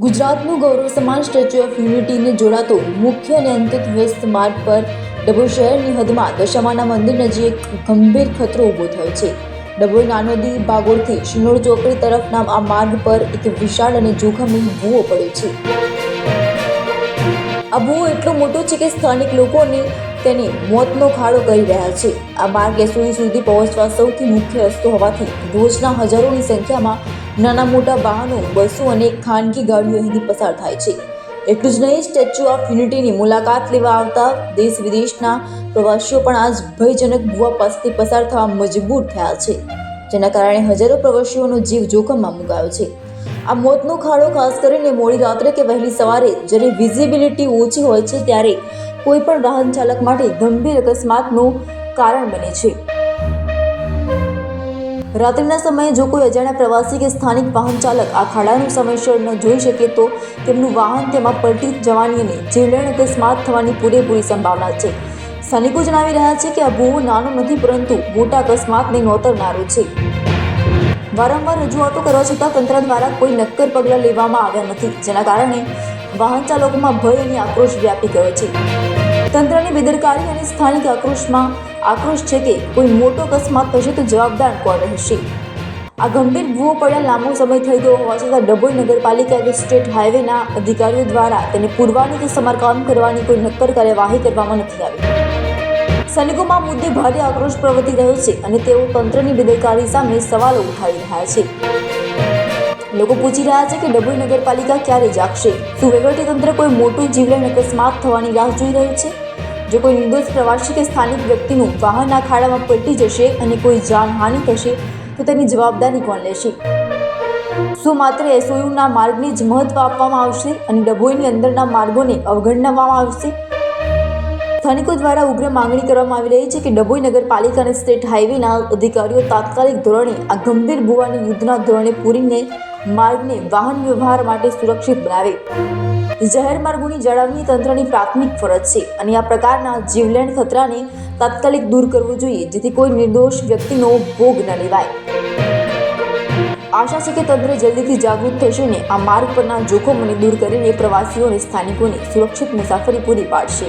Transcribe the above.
ગુજરાતનું ગૌરવ સમાન statue of યુનિટીને જોડાતો મુખ્ય નિયંત્રિત વ્યસ્ત માર્ગ પર ડભોઈ શહેરની હદમાં દશામાના મંદિર નજીક ગંભીર ખતરો ઊભો થયો છે. ડભોઈ નાનોદી બાગોળથી શિનોર ચોકડી તરફના આ માર્ગ પર એક વિશાળ અને જોખમી ભૂવો પડ્યો છે. આ ભૂવો એટલો મોટો છે કે સ્થાનિક લોકોને તેને મોતનો ખાડો કરી રહ્યા છે. આ માર્ગ એસોઈ સુધી પહોંચવા સૌથી મુખ્ય રસ્તો હોવાથી રોજના હજારોની સંખ્યામાં નાના મોટા વાહનો, બસો અને ખાનગી ગાડીઓ અહીંથી પસાર થાય છે. એટલું જ નહીં, સ્ટેચ્યુ ઓફ યુનિટીની મુલાકાત લેવા આવતા દેશ વિદેશના પ્રવાસીઓ પણ આજ ભયજનક ભૂવા પાસેથી પસાર થવા મજબૂર થયા છે, જેના કારણે હજારો પ્રવાસીઓનો જીવ જોખમમાં મુકાયો છે. આ મોતનો ખાડો ખાસ કરીને મોડી રાત્રે કે વહેલી સવારે જ્યારે વિઝિબિલિટી ઓછી હોય છે, ત્યારે કોઈ પણ વાહન ચાલક માટે ગંભીર અકસ્માતનું કારણ બને છે. રાત્રિના સમયે જો કોઈ અજાણ્યા પ્રવાસી કે સ્થાનિક વાહન ચાલક આ ખાડાનું સમયસર ન જોઈ શકે તો તેમનું વાહન તેમાં પલટી જવાની અને જીવલેણ અકસ્માત થવાની પૂરેપૂરી સંભાવના છે. સ્થાનિકો જણાવી રહ્યા છે કે આ ભૂવો નાનો નથી પરંતુ મોટા અકસ્માતને નોતરનારો છે. વારંવાર રજૂઆતો કરવા છતાં તંત્ર દ્વારા કોઈ નક્કર પગલાં લેવામાં આવ્યા નથી, જેના કારણે વાહન ચાલકોમાં ભય અને આક્રોશ વ્યાપી ગયો છે. તંત્રની બેદરકારી અને સ્થાનિક આક્રોશમાં આક્રોશ છે કે કોઈ મોટો અકસ્માત થશે તો જવાબદાર કોણ રહેશે? આ ગંભીર ભૂવો પડ્યા લાંબો સમય થઈ ગયો હોવા છતાં ડભોઈ નગરપાલિકા કે સ્ટેટ હાઈવેના અધિકારીઓ દ્વારા તેને પૂરવાની કે સમારકામ કરવાની કોઈ નક્કર કાર્યવાહી કરવામાં નથી આવી. સૈનિકોમાં મુદ્દે ભારે આક્રોશ પ્રવર્તી રહ્યો છે અને તેઓ તંત્રની બેદરકારી સામે સવાલો ઉઠાવી રહ્યા છે. લોકો પૂછી રહ્યા છે કે ડભોઈ નગરપાલિકા ક્યારે જાગશે? શું વહીવટીતંત્ર કોઈ મોટું જીવલેણ અકસ્માત થવાની રાહ જોઈ રહ્યું છે? જો કોઈ નિર્દોષ પ્રવાસી કે સ્થાનિક વ્યક્તિનું વાહન આ ખાડામાં પલટી જશે અને કોઈ જાનહાનિ થશે, તો તેની જવાબદારી કોણ લેશે? શું માત્ર એસઓયુના માર્ગને જ મહત્વ આપવામાં આવશે અને ડભોઈની અંદરના માર્ગોને અવગણવામાં આવશે? સ્થાનિકો દ્વારા ઉગ્ર માંગણી કરવામાં આવી રહી છે કે ડભોઈ નગરપાલિકા અને સ્ટેટ હાઈવેના અધિકારીઓ તાત્કાલિક ધોરણે આ ગંભીર ભૂવાની યુદ્ધના ધોરણે પૂરીને માર્ગને વાહન વ્યવહાર માટે સુરક્ષિત બનાવે. જાહેર માર્ગોની જાળવણી તંત્રની પ્રાથમિક ફરજ છે અને આ પ્રકારના જીવલેણ ખતરાને તાત્કાલિક દૂર કરવું જોઈએ, જેથી કોઈ નિર્દોષ વ્યક્તિનો ભોગ ન લેવાય. આશા છે કે તંત્ર જલ્દીથી જાગૃત થશે ને આ માર્ગ પરના જોખમોને દૂર કરીને પ્રવાસીઓ અને સ્થાનિકોને સુરક્ષિત મુસાફરી પૂરી પાડશે.